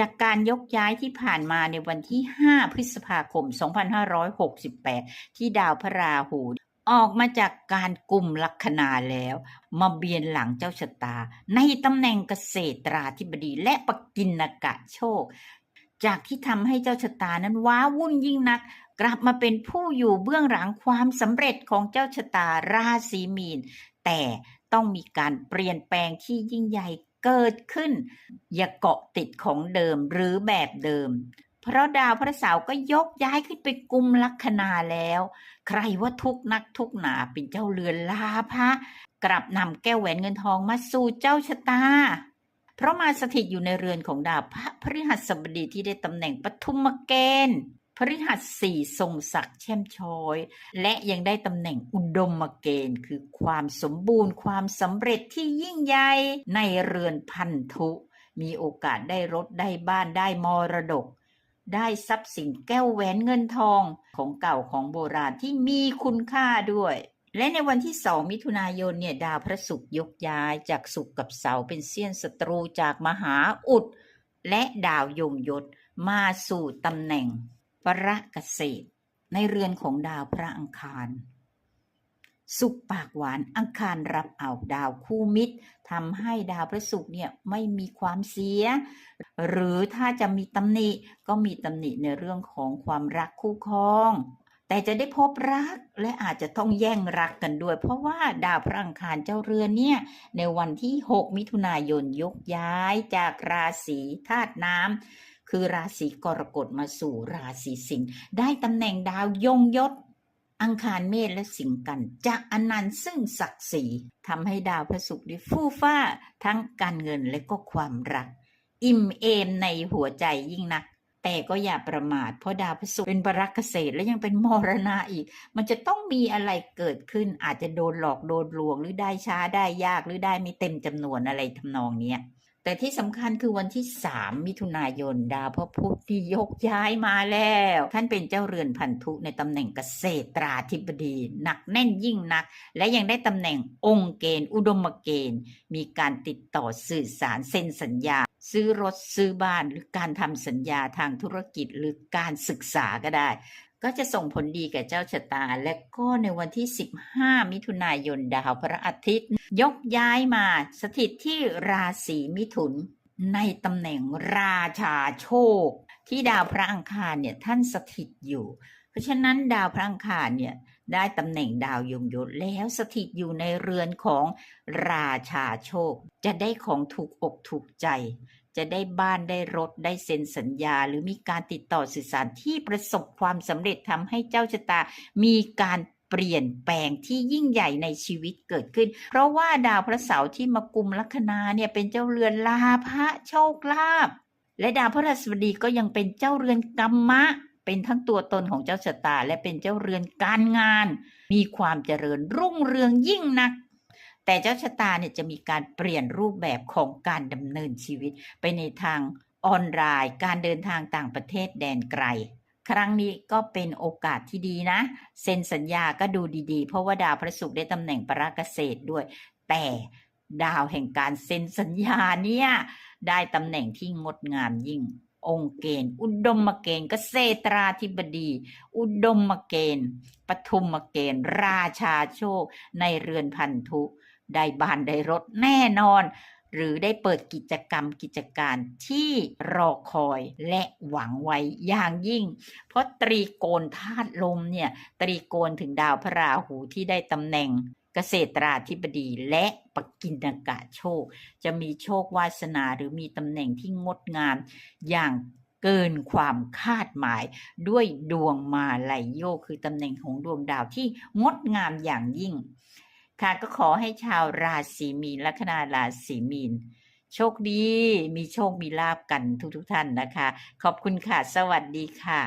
จากการยกย้ายที่ผ่านมาในวันที่ 5 พฤษภาคม 2568 ที่ดาวพระราหูออกมาจากการกลุ่มลัคนาแล้ว มาเบียนหลังเจ้าชะตา ในตำแหน่งเกษตราธิบดีและปกินกะโชค จากที่ทำให้เจ้าชะตานั้นว้าวุ่นยิ่งนัก กลับมาเป็นผู้อยู่เบื้องหลังความสำเร็จของเจ้าชะตาราศีมีน แต่ต้องมีการเปลี่ยนแปลงที่ยิ่งใหญ่ เกิดขึ้น อย่าเกาะติดของเดิมหรือแบบเดิม เพราะดาวพระเสาร์ก็ยกย้ายขึ้นไปกุมลัคนาแล้ว ใครว่าทุกนักทุกหนาเป็นเจ้าเรือนลาภะกลับนำแก้วแหวนเงินทองมาสู่เจ้าชะตา เพราะมาสถิตอยู่ในเรือนของดาวพระพฤหัสบดีที่ได้ตำแหน่งปทุมเกณฑ์ พฤหัสสี่ทรงศักดิ์แช่มช้อย และยังได้ตำแหน่งอุดมเกณฑ์ คือความสมบูรณ์ความสำเร็จที่ยิ่งใหญ่ในเรือนพันธุ มีโอกาสได้รถได้บ้านได้มรดก ได้ทรัพย์สินแก้วแหวนเงินทองของเก่าของโบราณที่มีคุณค่าด้วยและในวันที่2มิถุนายนเนี่ยดาวพระศุกร์ยกย้ายจากศุกร์กับเสาร์เป็นเสี้ยนศัตรูจากมหาอุด และดาวยงยศมาสู่ตำแหน่ง ประเกษตรในเรือนของดาวพระอังคาร สุขปากหวานอังคารรับเอาดาวคู่มิตรทำให้ดาวพระศุกร์เนี่ยไม่มีความเสีย หรือถ้าจะมีตำหนิก็มีตำหนิในเรื่องของความรักคู่ครอง แต่จะได้พบรักและอาจจะต้องแย่งรักกันด้วย เพราะว่าดาวพระอังคารเจ้าเรือนเนี่ยในวันที่ 6 มิถุนายนยกย้ายจากราศีธาตุน้ำ คือราศีกรกฎมาสู่ราศีสิงห์ได้ตำแหน่งดาวยงยศ อังคารเมษและสิงกันจะอนันต์ซึ่งศักดิ์ศรีทำให้ดาวพระศุกร์ได้ฟู่ฟ้าทั้งการเงินและก็ความรัก อิ่มเอมในหัวใจยิ่งนัก แต่ก็อย่าประมาทเพราะดาวพฤหัสเป็นบรักเกษตรและยังเป็นมรณะอีก มันจะต้องมีอะไรเกิดขึ้นอาจจะโดนหลอกโดนลวงหรือได้ช้าได้ยากหรือได้ไม่เต็มจำนวนอะไรทำนองเนี้ย แต่ที่สำคัญคือวันที่ 3 มิถุนายนดาวพระพุธที่ยกย้ายมาแล้ว ท่านเป็นเจ้าเรือนพันธุในตำแหน่งเกษตราธิบดี หนักแน่นยิ่งนัก และยังได้ตำแหน่งองค์เกณฑ์ อุดมเกณฑ์ มีการติดต่อสื่อสารเซ็นสัญญา ซื้อรถซื้อบ้านหรือการทำสัญญาทางธุรกิจหรือการศึกษาก็ได้ ก็จะส่งผลดีแก่เจ้าชะตา และก็ในวันที่ 15 มิถุนายนดาวพระอาทิตย์ ยกย้ายมาสถิตที่ราศีมิถุน ในตำแหน่งราชาโชค ที่ดาวพระอังคารเนี่ยท่านสถิตอยู่ เพราะฉะนั้นดาวพระอังคารเนี่ยได้ตำแหน่งดาวยมยศแล้วสถิตอยู่ในเรือนของราชาโชค จะได้ของถูกอกถูกใจ จะได้บ้านได้รถได้เซ็นสัญญา หรือมีการติดต่อสื่อสารที่ประสบความสำเร็จทำให้เจ้าชะตา มีการเปลี่ยนแปลงที่ยิ่งใหญ่ในชีวิตเกิดขึ้น เพราะว่าดาวพระเสาร์ที่มากุมลัคนาเนี่ยเป็นเจ้าเรือนลาภะโชคลาภและดาวพฤหัสบดีก็ยังเป็นเจ้าเรือนกรรมะ เป็นทั้งตัวตนของเจ้าชะตา และเป็นเจ้าเรือนการงาน มีความเจริญรุ่งเรืองยิ่งนัก แต่เจ้าชะตาเนี่ยจะมีการเปลี่ยนรูปแบบของการดำเนินชีวิตไปในทางออนไลน์ การเดินทางต่างประเทศแดนไกล ครั้งนี้ก็เป็นโอกาสที่ดีนะ เซ็นสัญญาก็ดูดีๆ เพราะว่าดาวพระศุกร์ได้ตำแหน่งปราเกษตรด้วย แต่ดาวแห่งการเซ็นสัญญาเนี่ยได้ตำแหน่งที่งดงามยิ่ง องค์เกณฑ์ อุดมเกณฑ์เกษตราธิบดี อุดมเกณฑ์ปทุมเกณฑ์ ราชาโชค ในเรือนพันธุ ได้บ้านได้รถแน่นอน หรือได้เปิดกิจกรรมกิจการที่รอคอยและหวังไว้อย่างยิ่ง เพราะตรีโกณธาตุลมเนี่ย ตรีโกณถึงดาวพระราหูที่ได้ตำแหน่ง เกษตราธิบดีและปกินกะโชค จะมีโชควาสนาหรือมีตำแหน่งที่งดงามอย่างเกินความคาดหมายด้วยดวงมาลายโยคือตำแหน่งของดวงดาวที่งดงามอย่างยิ่ง ค่ะก็ขอให้ชาวราศีมีนลัคนาราศีมีน โชคดีมีโชคมีลาบกันทุกๆทท่านนะคะ ขอบคุณค่ะ สวัสดีค่ะ